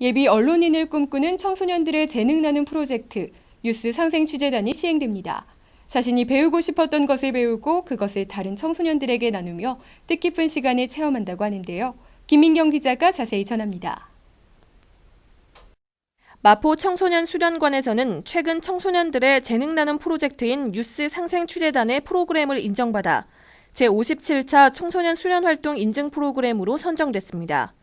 예비 언론인을 꿈꾸는 청소년들의 재능 나눔 프로젝트 유스 상생 취재단이 시행됩니다. 자신이 배우고 싶었던 것을 배우고 그것을 다른 청소년들에게 나누며 뜻깊은 시간을 체험한다고 하는데요. 김민경 기자가 자세히 전합니다. 마포 청소년 수련관에서는 최근 청소년들의 재능 나눔 프로젝트인 유스 상생 취재단의 프로그램을 인정받아 제57차 청소년 수련 활동 인증 프로그램으로 선정됐습니다.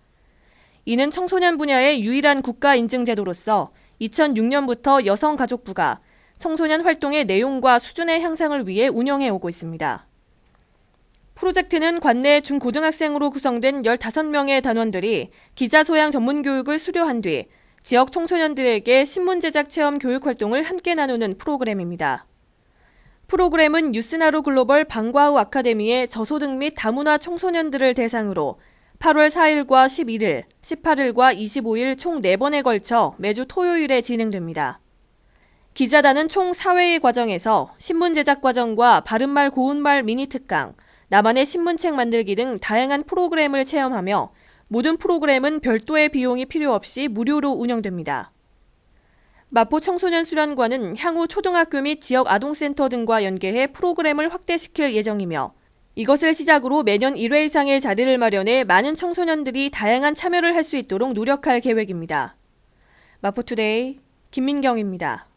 이는 청소년 분야의 유일한 국가 인증 제도로서 2006년부터 여성가족부가 청소년 활동의 내용과 수준의 향상을 위해 운영해 오고 있습니다. 프로젝트는 관내 중고등학생으로 구성된 15명의 단원들이 기자 소양 전문 교육을 수료한 뒤 지역 청소년들에게 신문 제작 체험 교육 활동을 함께 나누는 프로그램입니다. 프로그램은 뉴스나루 글로벌 방과후 아카데미의 저소득 및 다문화 청소년들을 대상으로 8월 4일과 11일, 18일과 25일 총 4번에 걸쳐 매주 토요일에 진행됩니다. 기자단은 총 4회의 과정에서 신문 제작 과정과 바른말 고운말 미니 특강, 나만의 신문책 만들기 등 다양한 프로그램을 체험하며 모든 프로그램은 별도의 비용이 필요 없이 무료로 운영됩니다. 마포 청소년 수련관은 향후 초등학교 및 지역 아동센터 등과 연계해 프로그램을 확대시킬 예정이며 이것을 시작으로 매년 1회 이상의 자리를 마련해 많은 청소년들이 다양한 참여를 할 수 있도록 노력할 계획입니다. 마포투데이 김민경입니다.